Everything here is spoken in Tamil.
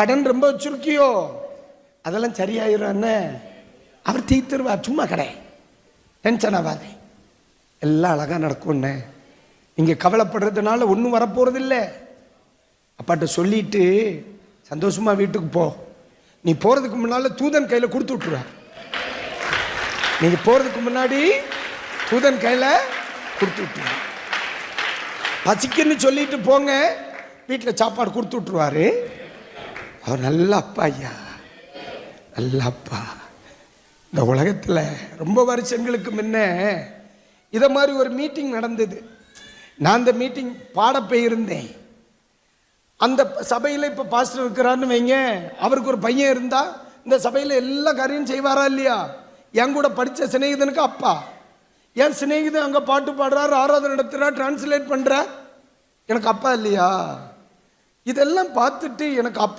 கடன் ரொம்ப வச்சிருக்கியோ? அதெல்லாம் சரியாயிரும் என்ன அவர் தீர்த்துருவா சும்மா கடை. டென்ஷன் ஆகாதே எல்லாம் அழகாக நடக்கும்ண்ணே நீங்கள் கவலைப்படுறதுனால ஒன்றும் வரப்போகிறதில்ல அப்பாட்ட சொல்லிட்டு சந்தோஷமா வீட்டுக்கு போ. நீ போகிறதுக்கு முன்னால் தூதன் கையில் கொடுத்து விட்ருவார் நீங்கள் போகிறதுக்கு முன்னாடி தூதன் கையில் கொடுத்து விட்ருவார் பசிக்குன்னு சொல்லிட்டு போங்க. வீட்டில் சாப்பாடு கொடுத்து விட்ருவாரு அவர் நல்ல அப்பா ஐயா. நல்ல அப்பா. இந்த உலகத்தில் ரொம்ப வருஷங்களுக்கு முன்ன இதை மாதிரி ஒரு மீட்டிங் நடந்தது. நான் அந்த மீட்டிங் பாட போயிருந்தேன் அந்த சபையில் இப்போ பாஸ்டர் இருக்கிறான்னு வைங்க அவருக்கு ஒரு பையன் இருந்தா இந்த சபையில் எல்லா காரியம் செய்வாரா இல்லையா? என் கூட படித்த சிநேகிதனுக்கு அப்பா. என் சிநேகிதன் அங்கே பாட்டு பாடுறாரு ஆராதனை நடத்துகிறார் டிரான்ஸ்லேட் பண்ணுற எனக்கு அப்பா இல்லையா? இதெல்லாம் பார்த்துட்டு எனக்கு அப்பா